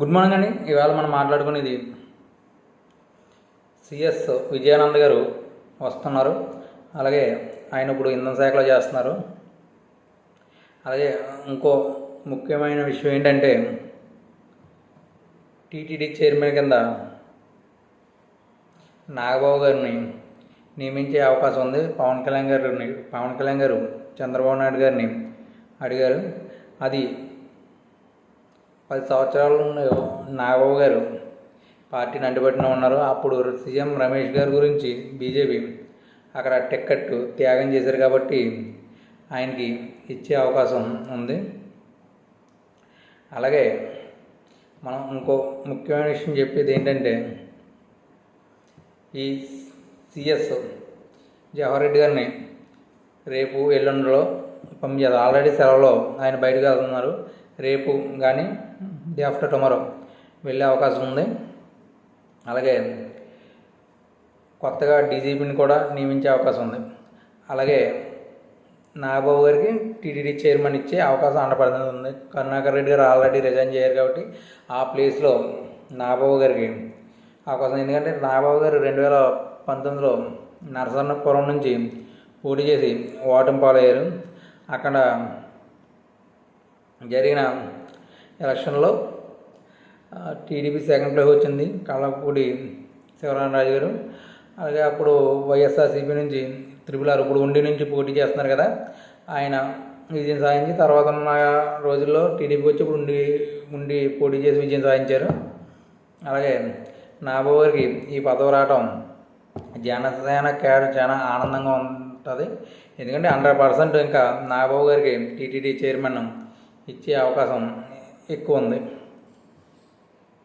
Good morning అండి. ఇవాళ మనం మాట్లాడుకునేది సిఎస్ విజయానంద్ గారు వస్తున్నారు. అలాగే ఆయన ఇప్పుడు ఇంధన శాఖలో చేస్తున్నారు. అలాగే ఇంకో ముఖ్యమైన విషయం ఏంటంటే టీటీడీ చైర్మన్ కింద నాగబాబు గారిని నియమించే అవకాశం ఉంది. పవన్ కళ్యాణ్ గారిని పవన్ కళ్యాణ్ గారు చంద్రబాబు నాయుడు గారిని అడిగారు. అది పది సంవత్సరాల నుండి నాగబాబు గారు. పార్టీని అంటిపెట్టిన ఉన్నారు. అప్పుడు సీఎం రమేష్ గారి గురించి బీజేపీ అక్కడ టిక్కెట్ త్యాగం చేశారు కాబట్టి ఆయనకి ఇచ్చే అవకాశం ఉంది. అలాగే మనం ఇంకో ముఖ్యమైన విషయం చెప్పేది ఏంటంటే ఈ సిఎస్ జవహర్ రెడ్డి గారిని రేపు ఎల్లుండిలో పంపించారు ఆల్రెడీ సెలవులో ఆయన బయటకు వెళ్తున్నారు. రేపు కానీ డే ఆఫ్టర్ టుమారో వెళ్ళే అవకాశం ఉంది. అలాగే కొత్తగా డీజీపీని కూడా నియమించే అవకాశం ఉంది. అలాగే నాగబాబు గారికి టీటీడీ చైర్మన్ ఇచ్చే అవకాశం అండపడుతుంది ఉంది. కరుణాకర్ రెడ్డి గారు ఆల్రెడీ రిజైన్ చేయరు కాబట్టి ఆ ప్లేస్లో నాగబాబు గారికి అవకాశం ఎందుకంటే నాగబాబు గారు రెండు వేల పంతొమ్మిదిలో నరసన్నపురం నుంచి పోటీ చేసి ఓటమి పాలయ్యారు అక్కడ జరిగిన ఎలక్షన్లో టీడీపీ సెకండ్ ప్లేస్ వచ్చింది. కళ్ళపూడి శివరామరాజు గారు. అలాగే అప్పుడు వైఎస్ఆర్సీపీ నుంచి త్రిపుల్ ఆర్ ఇప్పుడు ఉండి నుంచి పోటీ చేస్తున్నారు కదా. ఆయన విజయం సాధించి తర్వాత ఉన్న రోజుల్లో టీడీపీ వచ్చి ఇప్పుడు ఉండి ఉండి పోటీ చేసి విజయం సాధించారు. అలాగే నాబాబు గారికి ఈ పదవి రావటం జనసేన క్యాడర్ చాలా ఆనందంగా ఉంటుంది. ఎందుకంటే హండ్రెడ్ పర్సెంట్ ఇంకా నాగబాబు గారికి టీటీడీ చైర్మన్ ఇచ్చే అవకాశం ఎక్కువ ఉంది.